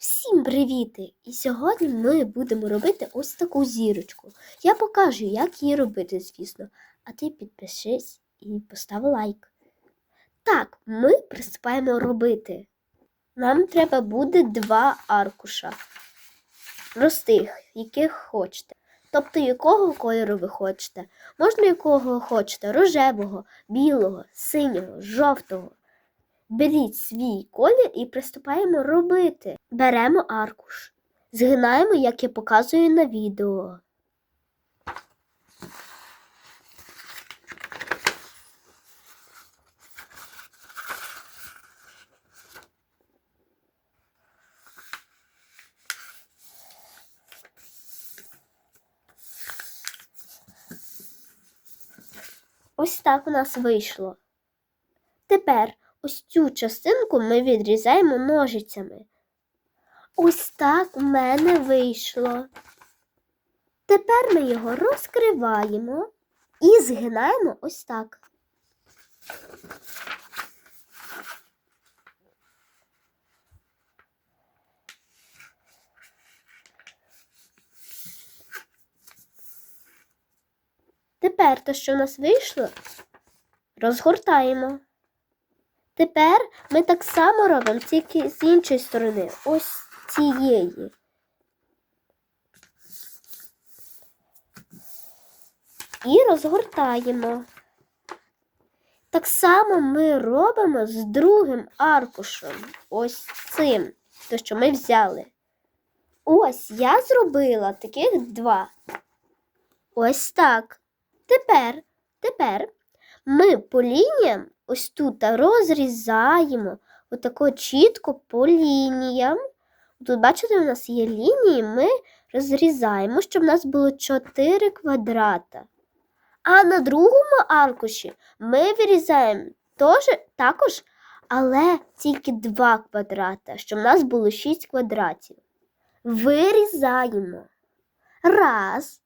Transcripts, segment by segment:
Всім привіти! І сьогодні ми будемо робити ось таку зірочку. Я покажу, як її робити, звісно. А ти підпишись і постав лайк. Так, ми приступаємо робити. Нам треба буде два аркуша. Простих, яких хочете. Тобто якого кольору ви хочете. Можна якого хочете рожевого, білого, синього, жовтого. Беріть свій колір і приступаємо робити. Беремо аркуш. Згинаємо, як я показую на відео. Ось так у нас вийшло. Тепер ось цю частинку ми відрізаємо ножицями. Ось так у мене вийшло. Тепер ми його розкриваємо і згинаємо ось так. Тепер те, що у нас вийшло, розгортаємо. Тепер ми так само робимо, тільки з іншої сторони, ось цієї. І розгортаємо. Так само ми робимо з другим аркушем. Ось цим, то, що ми взяли. Ось я зробила таких два. Ось так. Тепер, тепер ми по лініям ось тут розрізаємо отако чітко по лініям. Тут, бачите, у нас є лінії, ми розрізаємо, щоб у нас було 4 квадрата. А на другому аркуші ми вирізаємо теж, також, але тільки 2 квадрата, щоб у нас було 6 квадратів. Вирізаємо. Раз,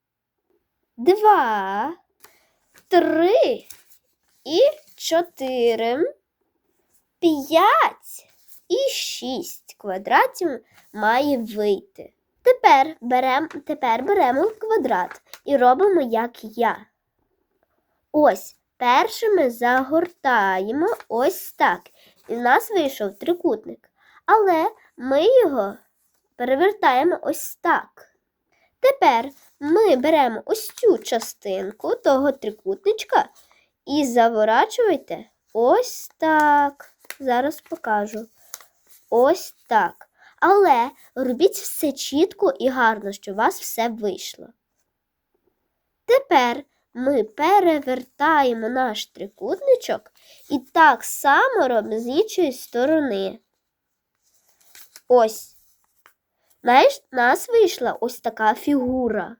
два, три і чотири, п'ять і шість квадратів має вийти. Тепер беремо, тепер беремо квадрат і робимо, як я. Ось, першими загортаємо ось так. І в нас вийшов трикутник. Але ми його перевертаємо ось так. Тепер ми беремо ось цю частинку того трикутничка і заворачуйте ось так. Зараз покажу. Ось так. Але робіть все чітко і гарно, щоб у вас все вийшло. Тепер ми перевертаємо наш трикутничок і так само робимо з іншої сторони. Ось. Знаєш, у нас вийшла ось така фігура.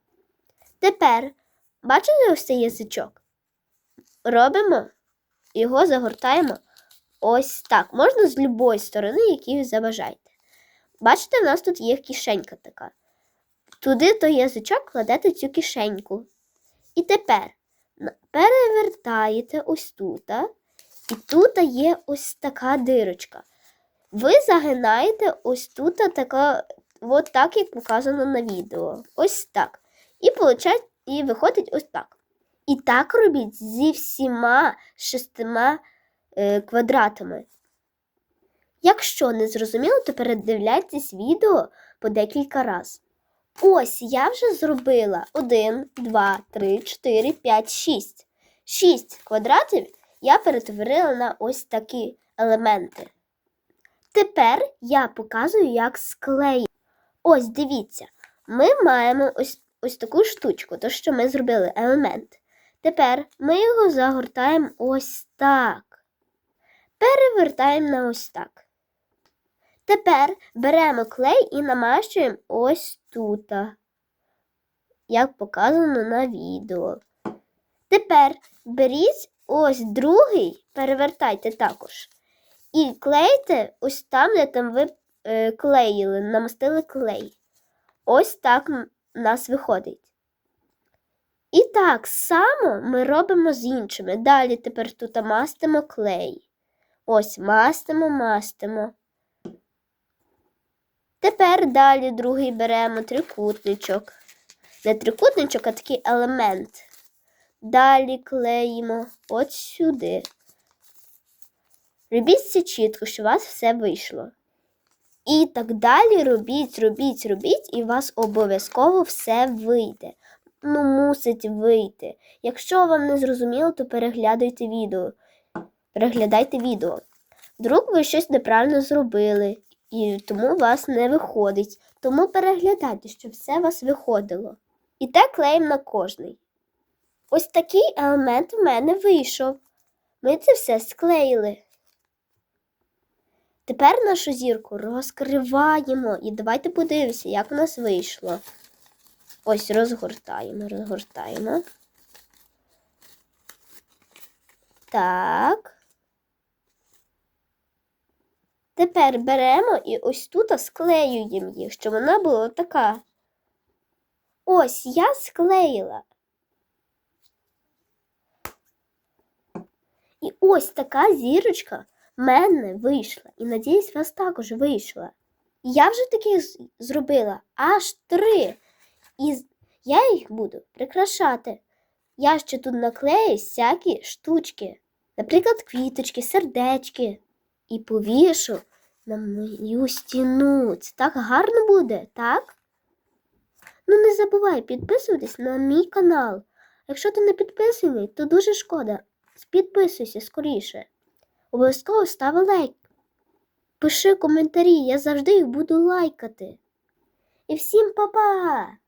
Тепер, бачите ось цей язичок? Робимо, його загортаємо ось так. Можна з будь-якої сторони, які забажаєте. Бачите, у нас тут є кишенька така. Туди той язичок кладете цю кишеньку. І тепер перевертаєте ось тут. І тут є ось така дирочка. Ви загинаєте ось тут така, от так, як показано на відео. Ось так. І і виходить ось так. І так робіть зі всіма шестима квадратами. Якщо не зрозуміло, то передивляйтесь відео по декілька разів. Ось я вже зробила 1, 2, 3, 4, 5, 6. 6 квадратів я перетворила на ось такі елементи. Тепер я показую, як склеїти. Ось дивіться, ми маємо ось, ось таку штучку, то що ми зробили елемент. Тепер ми його загортаємо ось так. Перевертаємо ось так. Тепер беремо клей і намащуємо ось тут, як показано на відео. Тепер беріть ось другий, перевертайте також. І клейте ось там, де там ви е, клеїли, намастили клей. Ось так у нас виходить. І так само ми робимо з іншими. Далі тепер тут мастимо клей. Ось мастимо, мастимо. Тепер далі другий беремо трикутничок. Не трикутничок, а такий елемент. Далі клеїмо от сюди. Робіть це чітко, щоб у вас все вийшло. І так далі робіть, робіть, робіть, і у вас обов'язково все вийде. Ну, мусить вийти. Якщо вам не зрозуміло, то переглядайте відео. Переглядайте відео. Вдруг ви щось неправильно зробили, і тому у вас не виходить. Тому переглядайте, щоб все у вас виходило. І так клеїмо на кожний. Ось такий елемент в мене вийшов. Ми це все склеїли. Тепер нашу зірку розкриваємо і давайте подивимося, як у нас вийшло. Ось розгортаємо, розгортаємо. Так. Тепер беремо і ось тут склеюємо їх, щоб вона була така. Ось я склеїла. І ось така зірочка в мене вийшла. І надіюсь, вас також вийшла. Я вже таких зробила аж три. І я їх буду прикрашати. Я ще тут наклею всякі штучки, наприклад, квіточки, сердечки. І повішу на мою стіну. Це так гарно буде, так? Ну, не забувай підписуватись на мій канал. Якщо ти не підписаний, то дуже шкода. Підписуйся скоріше. Обов'язково став лайк. Пиши коментарі, я завжди їх буду лайкати. І всім па-па!